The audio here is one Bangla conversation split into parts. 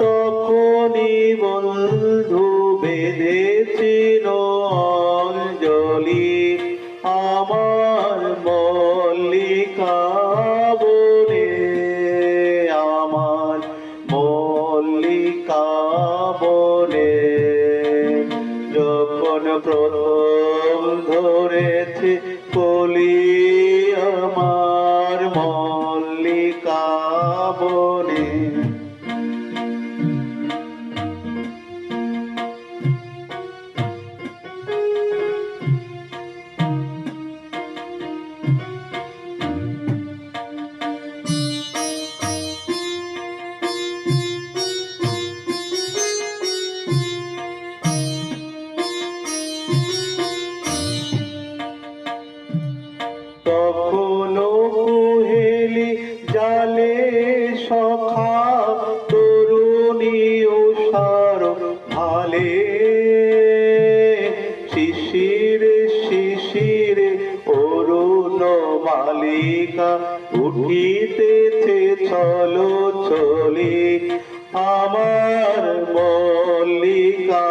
তখনই বন্ধু বেঁধেছিল অঞ্জলি, আমার মল্লিকা বনে, আমার মল্লিকা বনে। যখন প্রথম ধরেছে কলি আমার মল্লিকা বনে মালিকা উঠিতেছে, চলো চলি, আমার মল্লিকা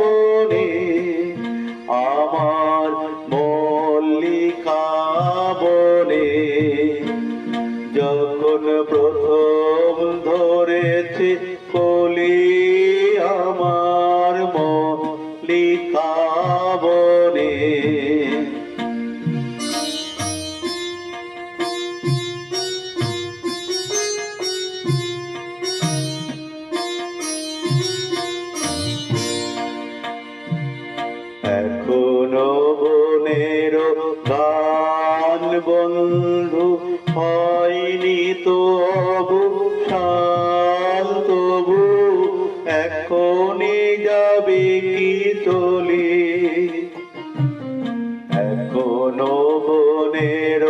বনে, আমার মল্লিকা বনে। যখন প্রথম ধরেছে কলি, আমার মল্লিকা এখনও বনের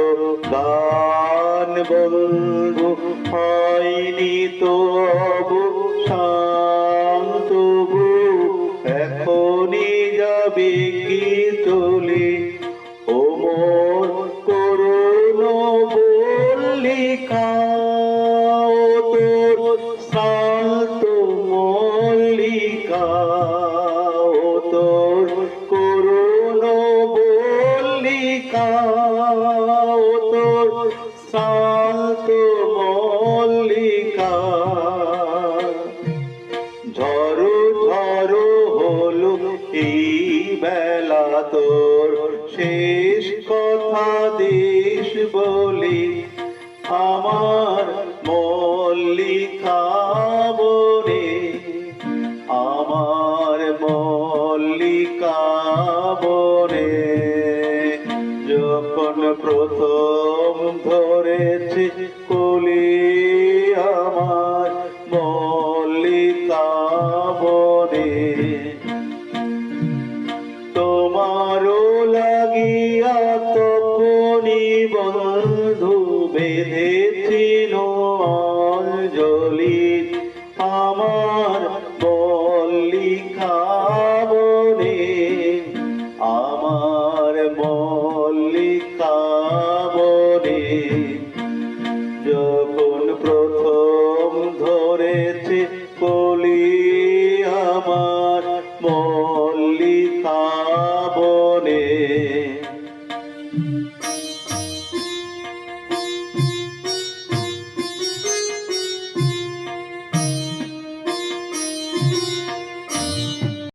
গান বন্ধু হয়নি তো শান্ত এখনই যাবে। শেষ কথা দেশ বলি আমার মল্লিকা বনে আমার মল্লিকা বনে যখন প্রথম ধরেছে অঞ্জলি আমার